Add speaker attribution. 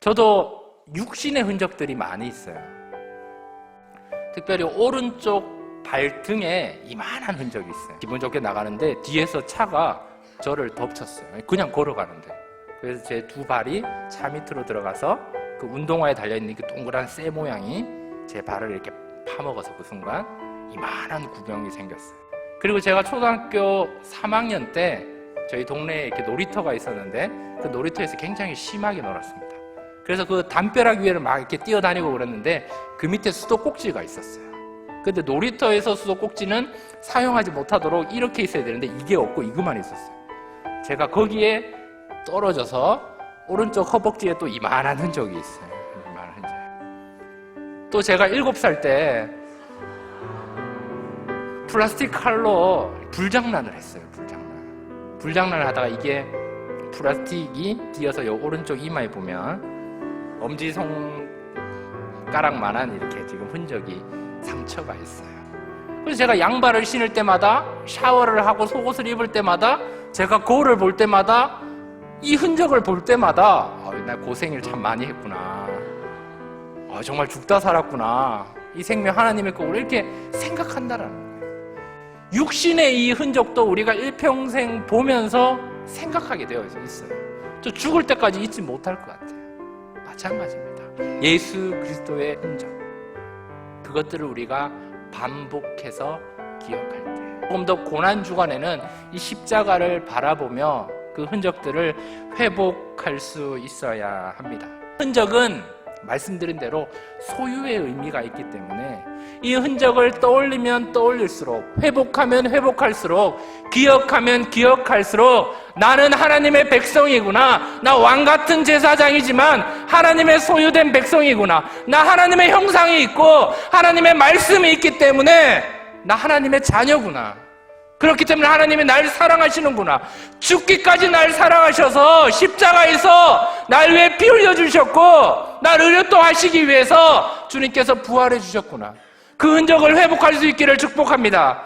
Speaker 1: 저도 육신의 흔적들이 많이 있어요. 특별히 오른쪽 발등에 이만한 흔적이 있어요. 기분 좋게 나가는데 뒤에서 차가 저를 덮쳤어요. 그냥 걸어가는데. 그래서 제 두 발이 차 밑으로 들어가서 그 운동화에 달려있는 그 동그란 쇠 모양이 제 발을 이렇게 파먹어서 그 순간 이만한 구멍이 생겼어요. 그리고 제가 초등학교 3학년 때 저희 동네에 이렇게 놀이터가 있었는데 그 놀이터에서 굉장히 심하게 놀았습니다. 그래서 그 담벼락 위를 막 이렇게 뛰어다니고 그랬는데 그 밑에 수도꼭지가 있었어요. 근데 놀이터에서 수도꼭지는 사용하지 못하도록 이렇게 있어야 되는데 이게 없고 이것만 있었어요. 제가 거기에 떨어져서 오른쪽 허벅지에 또 이만한 흔적이 있어요. 이만한 흔적. 또 제가 일곱 살 때 플라스틱 칼로 불장난을 했어요. 불장난. 불장난을 하다가 이게 플라스틱이 뛰어서 요 오른쪽 이마에 보면 엄지 손가락만한 이렇게 지금 흔적이 상처가 있어요. 그래서 제가 양발을 신을 때마다 샤워를 하고 속옷을 입을 때마다 제가 거울을 볼 때마다 이 흔적을 볼 때마다 아, 나 고생을 참 많이 했구나. 아, 정말 죽다 살았구나. 이 생명 하나님의 거로 이렇게 생각한다라는 거예요. 육신의 이 흔적도 우리가 일평생 보면서 생각하게 되어 있어요. 저 죽을 때까지 잊지 못할 것 같아요. 마찬가지입니다. 예수 그리스도의 흔적. 그것들을 우리가 반복해서 기억할 때. 조금 더 고난 주간에는 이 십자가를 바라보며 그 흔적들을 회복할 수 있어야 합니다. 흔적은 말씀드린 대로 소유의 의미가 있기 때문에 이 흔적을 떠올리면 떠올릴수록 회복하면 회복할수록 기억하면 기억할수록 나는 하나님의 백성이구나 나 왕 같은 제사장이지만 하나님의 소유된 백성이구나 나 하나님의 형상이 있고 하나님의 말씀이 있기 때문에 나 하나님의 자녀구나 그렇기 때문에 하나님이 날 사랑하시는구나. 죽기까지 날 사랑하셔서 십자가에서 날 위해 피 흘려 주셨고 날 의롭도 하시기 위해서 주님께서 부활해 주셨구나. 그 흔적을 회복할 수 있기를 축복합니다.